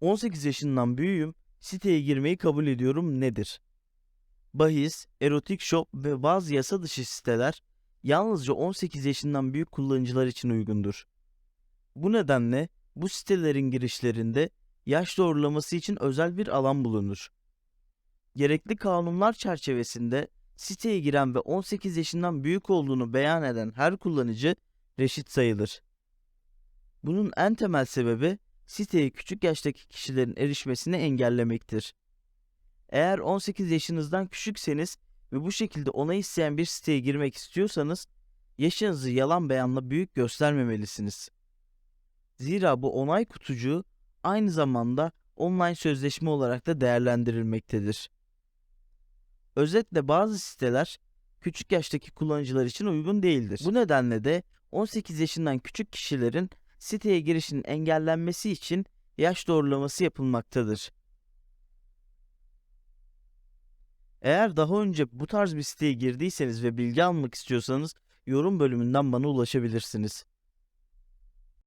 18 yaşından büyüğüm, siteye girmeyi kabul ediyorum nedir? Bahis, erotik shop ve bazı yasa dışı siteler yalnızca 18 yaşından büyük kullanıcılar için uygundur. Bu nedenle bu sitelerin girişlerinde yaş doğrulaması için özel bir alan bulunur. Gerekli kanunlar çerçevesinde siteye giren ve 18 yaşından büyük olduğunu beyan eden her kullanıcı reşit sayılır. Bunun en temel sebebi siteye küçük yaştaki kişilerin erişmesini engellemektir. Eğer 18 yaşınızdan küçükseniz ve bu şekilde onay isteyen bir siteye girmek istiyorsanız yaşınızı yalan beyanla büyük göstermemelisiniz. Zira bu onay kutucuğu aynı zamanda online sözleşme olarak da değerlendirilmektedir. Özetle bazı siteler küçük yaştaki kullanıcılar için uygun değildir. Bu nedenle de 18 yaşından küçük kişilerin siteye girişinin engellenmesi için yaş doğrulaması yapılmaktadır. Eğer daha önce bu tarz bir siteye girdiyseniz ve bilgi almak istiyorsanız yorum bölümünden bana ulaşabilirsiniz.